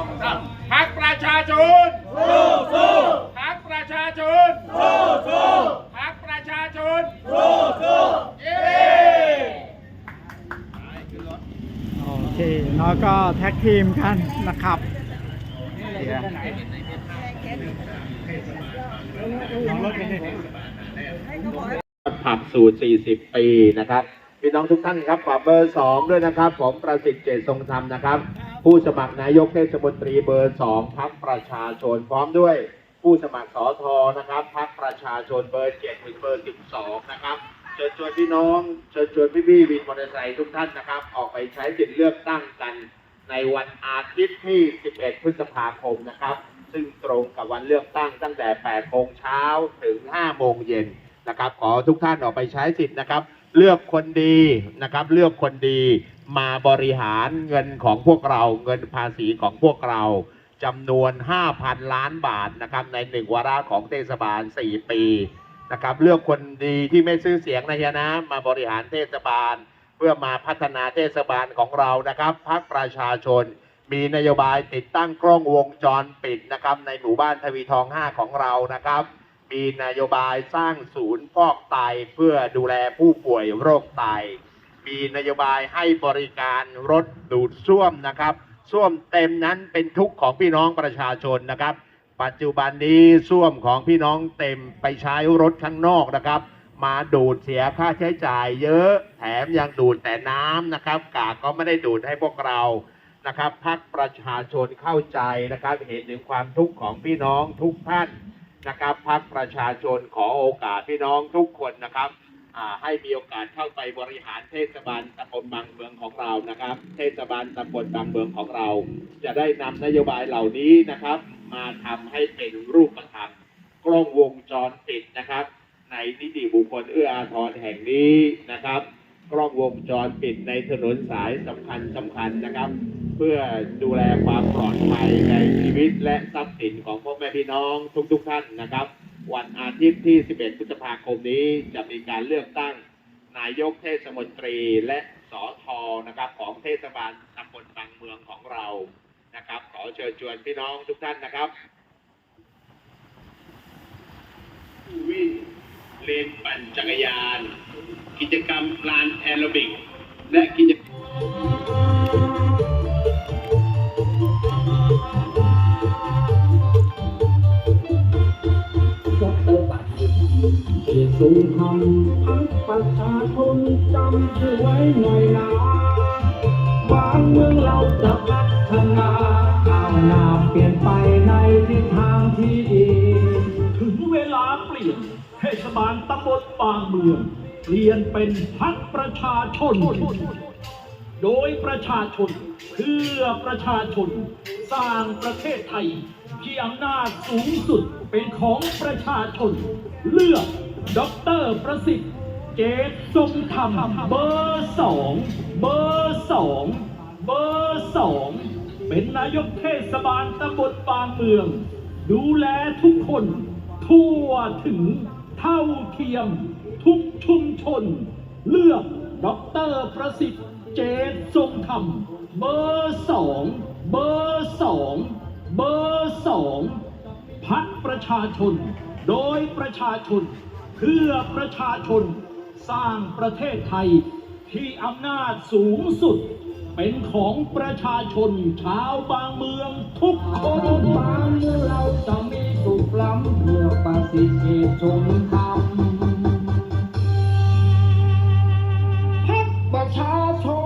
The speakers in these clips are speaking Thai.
องสามพักประชาชนพักประชาชนพักประชาชนเย้โอเคแล้วก็แท็กทีมกันนะครับเดี๋ยวผักสูตร 40 ปีนะครับ พี่น้องทุกท่านครับฝากเบอร์ 2 ด้วยนะครับ ผมประสิทธิ์เจตทรงธรรมนะครับ ผู้สมัครนายกเทศมนตรีเบอร์2พักประชาชนพร้อมด้วย ผู้สมัครสอทอนะครับพักประชาชนเบอร์7ถึงเบอร์12นะครับเชิญชวนพี่น้องเชิญชวนพี่พี่ๆวินมอเตอร์ไซค์ทุกท่านนะครับ ออกไปใช้สิทธิ์เลือกตั้งกัน ในวันอาทิตย์ที่ 11 พฤษภาคมนะครับ ซึ่งตรงกับวันเลือกตั้งตั้งแต่ 8 โมงเช้าถึง 5 โมงเย็นนะครับ ขอทุกท่านออกไปใช้สิทธิ์นะครับ เลือกคนดีนะครับ เลือกคนดี มาบริหารเงินของพวกเราเงินภาษีของพวกเราจำนวน 5,000 ล้านบาทนะครับในหนึ่งวาระของเทศบาล 4 ปีนะครับเลือกคนดีที่ไม่ซื้อเสียงนะเฮียนะมาบริหารเทศบาล เพื่อมาพัฒนาเทศบาลของเรานะครับพักประชาชน มีนโยบายติดตั้งกล้องวงจรปิดนะครับในหมู่บ้านทวีทอง 5 ของเรานะครับ มีนโยบายสร้างศูนย์ฟอกไตเพื่อดูแลผู้ป่วยโรคไต มีนโยบายให้บริการรถดูดซ่วมนะครับซ่วมเต็มนั้นเป็นทุกข์ของพี่น้องประชาชนนะครับ ปัจจุบันนี้ซ่วมของพี่น้องเต็มไปใช้รถข้างนอกนะครับ มาดูดเสียค่าใช้จ่ายเยอะแถมยังดูดแต่น้ำนะครับ กากก็ไม่ได้ดูดให้พวกเรานะครับพักประชาชนเข้าใจนะครับ เห็นถึงความทุกข์ของพี่น้องทุกท่านนะครับพักประชาชนขอโอกาสพี่น้องทุกคนนะครับ ให้มีโอกาสเข้าไปบริหารเทศบาลตำบลบางเมืองของเรานะครับ เทศบาลตำบลบางเมืองของเรา จะได้นำนโยบายเหล่านี้นะครับ มาทำให้เป็นรูปธรรมกล้องวงจรปิดนะครับ ในนิติบุคคลเอื้ออาทรแห่งนี้นะครับ กล้องวงจรปิดในถนนสายสำคัญสำคัญนะครับ เพื่อดูแลความปลอดภัยในชีวิตและทรัพย์สินของพ่อแม่พี่น้องทุกๆท่านนะครับ วันอาทิตย์ที่ 11 พฤษภาคมนี้จะมีการเลือกตั้งนายกเทศมนตรีและสอทอนะครับของเทศบาลตำบลบางเมืองของเรานะครับ ขอเชิญชวนพี่น้องทุกท่านนะครับวิ่งเลนปั่นจักรยาน กิจกรรมลานแอโรบิก และกิจย สูงทำพักประชาชนจำชื่อไว้หน่อยนะบ้านเมืองเราจะพัฒนาก้าวหน้าเปลี่ยนไปในทิศทางที่ดี ถึงเวลาเปลี่ยนเทศบาลตำบลบางเมืองเปลี่ยนเป็นพักประชาชน โดยประชาชนเพื่อประชาชนสร้างประเทศไทย ที่อำนาจสูงสุดเป็นของประชาชน เลือกด็อกเตอร์ประสิทธิ์เจตทรงธรรมเบอร์สองเบอร์สองเบอร์สองเป็นนายกเทศบาลตำบลบางเมือง ดูแลทุกคน ทั่วถึงเท่าเทียม ทุกชุมชน เลือกด็อกเตอร์ประสิทธิ์ เจตทรงธรรม เบอร์สองเบอร์สอง เบอร์สองพักประชาชน โดยประชาชน เพื่อประชาชน สร้างประเทศไทยที่อำนาจสูงสุด เป็นของประชาชนชาวบางเมืองทุกคนบานเมืองเราจะมีสุขล้ำเพื่อประสิทธิชนธรรมพักประชาชน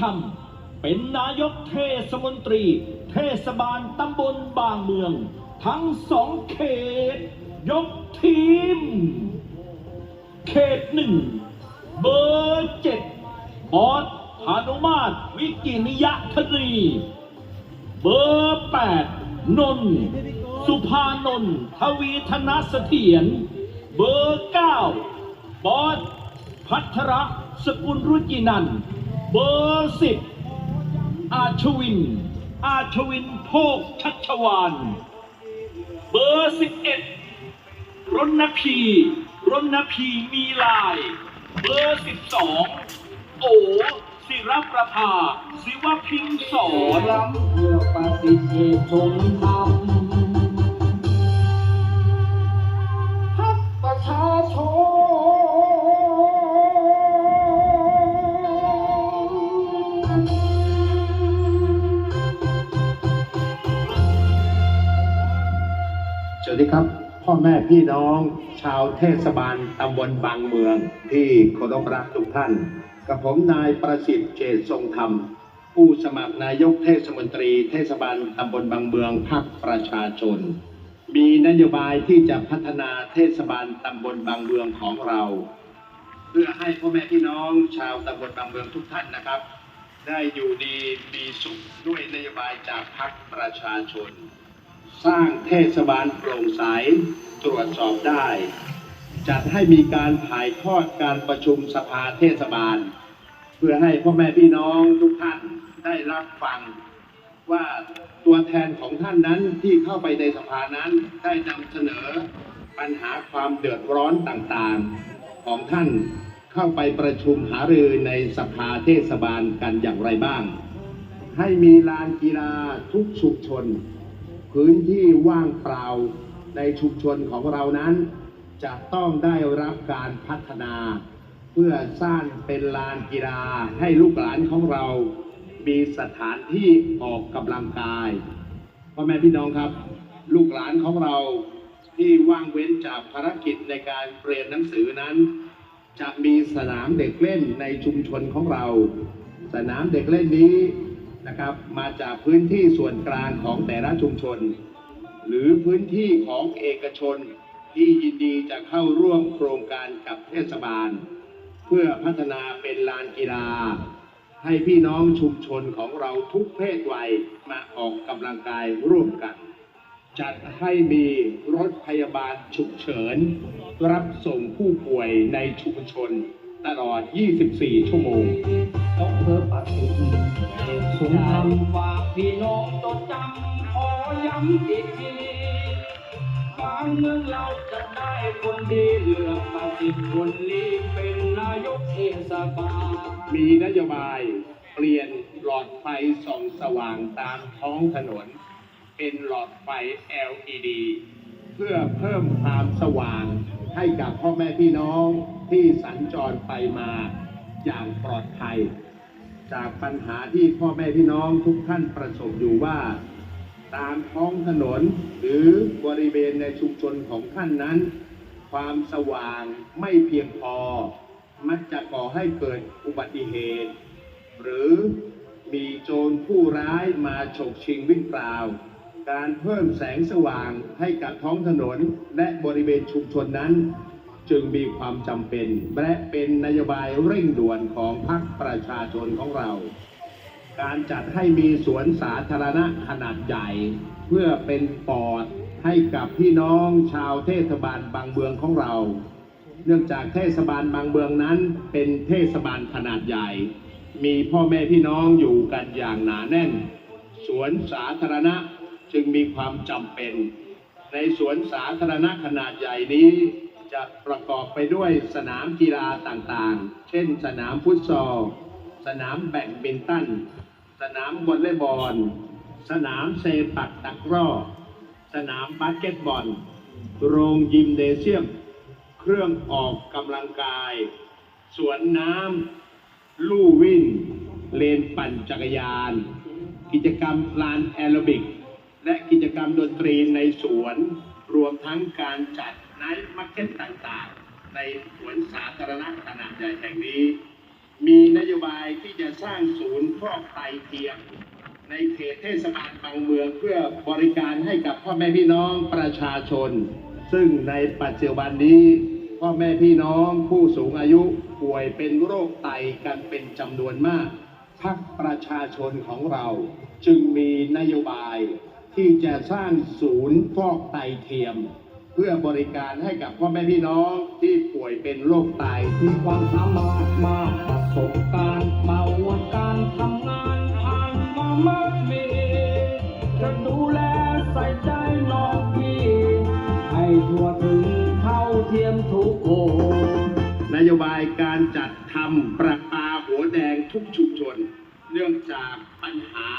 ธรรม เป็นนายกเทศมนตรี เทศบาลตำบลบางเมือง ทั้งสองเขต ยกทีม เขตหนึ่งเบอร์เจ็ดบอสพานุมาตรวิกินิยคดีเบอร์แปดนน สุภานนทวีธนสเถียรเบอร์เก้าบอสพัทระสกุลรุจินันท์ เบอร์สิบอาชวิน อาชวินโภคชัชวาน เบอร์สิบเอ็ดรณพีรณพีมีลาย เบอร์สิบสองโอศิรประภาศิวพิงสอนรำเพื่อปฏิเสธสงธรรม พี่น้องชาวเทศบาลตำบลบางเมืองที่เคารพรักทุกท่าน กับผมนายประสิทธิ์เจตทรงธรรม ผู้สมัครนายกเทศมนตรี เทศบาลตำบลบางเมืองพรรคประชาชน มีนโยบายที่จะพัฒนาเทศบาลตำบลบางเมืองของเรา เพื่อให้พ่อแม่พี่น้องชาวตำบลบางเมืองทุกท่านนะครับ ได้อยู่ดีมีสุขด้วยนโยบายจากพรรคประชาชน สร้างเทศบาลโปร่งใสตรวจสอบได้ จัดให้มีการถ่ายทอดการประชุมสภาเทศบาล เพื่อให้พ่อแม่พี่น้องทุกท่านได้รับฟัง ว่าตัวแทนของท่านนั้นที่เข้าไปในสภานั้นได้นำเสนอปัญหาความเดือดร้อนต่างๆ ของท่านเข้าไปประชุมหารือในสภาเทศบาลกันอย่างไรบ้าง ให้มีลานกีฬาทุกชุมชน พื้นที่ว่างเปล่าในชุมชนของเรานั้น จะต้องได้รับการพัฒนา เพื่อสร้างเป็นลานกีฬาให้ลูกหลานของเรา มีสถานที่ออกกำลังกายพ่อแม่พี่น้องครับ ลูกหลานของเราที่ว่างเว้นจากภารกิจในการเรียนหนังสือนั้น จะมีสนามเด็กเล่นในชุมชนของเรา สนามเด็กเล่นนี้ นะครับ มาจากพื้นที่ส่วนกลางของแต่ละชุมชน หรือพื้นที่ของเอกชนที่ยินดีจะเข้าร่วมโครงการกับเทศบาล เพื่อพัฒนาเป็นลานกีฬา ให้พี่น้องชุมชนของเราทุกเพศวัยมาออกกำลังกายร่วมกัน จัดให้มีรถพยาบาลฉุกเฉิน รับส่งผู้ป่วยในชุมชน ตลอด 24 ชั่วโมงต้องเพื่อปฏิเสธสงธรรมฝากพี่น้องจดจำขอย้ำอีกทีบางเมืองเราจะได้คนดีเลือกประสิคนนี้เป็นนายกเทศบาลมีนโยบายเปลี่ยนหลอดไฟส่องสว่างตามท้องถนน เป็นหลอดไฟ LED เพื่อเพิ่มความสว่างให้กับพ่อแม่พี่น้อง ที่สัญจรไปมาอย่างปลอดภัย จากปัญหาที่พ่อแม่พี่น้องทุกท่านประสบอยู่ว่า ตามท้องถนนหรือบริเวณในชุมชนของท่านนั้น ความสว่างไม่เพียงพอ มักจะก่อให้เกิดอุบัติเหตุ หรือมีโจรผู้ร้ายมาฉกชิงวิ่งเปล่า การเพิ่มแสงสว่างให้กับท้องถนนและบริเวณชุมชนนั้น จึงมีความจำเป็น และเป็นนโยบายเร่งด่วนของพรรคประชาชนของเรา การจัดให้มีสวนสาธารณะขนาดใหญ่ เพื่อเป็นปอดให้กับพี่น้องชาวเทศบาลบางเมืองของเรา เนื่องจากเทศบาลบางเมืองนั้นเป็นเทศบาลขนาดใหญ่ มีพ่อแม่พี่น้องอยู่กันอย่างหนาแน่น สวนสาธารณะจึงมีความจำเป็น ในสวนสาธารณะขนาดใหญ่นี้ จะประกอบไปด้วยสนามกีฬาต่างๆ เช่น สนามฟุตซอล สนามแบดมินตัน สนามวอลเลย์บอล สนามเซปักตะกร้อ สนามบาสเกตบอล โรงยิมเนเซียม เครื่องออกกำลังกาย สวนน้ำลู่วิ่ง เลนปั่นจักรยาน กิจกรรมลานแอโรบิก และกิจกรรมดนตรีในสวน รวมทั้งการจัด ไนท์มาร์เก็ตต่างๆ ในสวนสาธารณะขนาดใหญ่แห่งนี้ มีนโยบายที่จะสร้างศูนย์ฟอกไตเทียม ในเขตเทศบาลบางเมืองเพื่อบริการให้กับพ่อแม่พี่น้องประชาชน ซึ่งในปัจจุบันนี้พ่อแม่พี่น้องผู้สูงอายุป่วยเป็นโรคไตกันเป็นจำนวนมากพักประชาชนของเรา จึงมีนโยบายที่จะสร้างศูนย์ฟอกไตเทียม พื่อบริการให้กับพ่อแม่พี่น้องที่ป่วยเป็นโรคไตมีความสามารถมากประสบการณ์มาวันการทำงานผ่านมามากมีจะดูแลใส่ใจน้องพี่ ให้ทั่วถึงเท่าเทียมทุกคนนโยบายการจัดทำประปาหัวแดงทุกชุมชน เนื่องจากปัญหา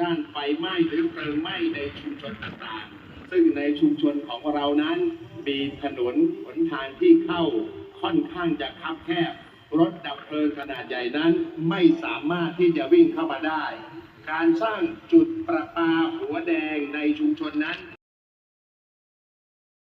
ด้านไฟไหม้หรือเพลิงไหม้ในชุมชนต่างๆ ซึ่งในชุมชนของเรานั้น มีถนนหนทางที่เข้าค่อนข้างจะคับแคบ รถดับเพลิงขนาดใหญ่นั้นไม่สามารถที่จะวิ่งเข้ามาได้ การสร้างจุดประปาหัวแดงในชุมชนนั้น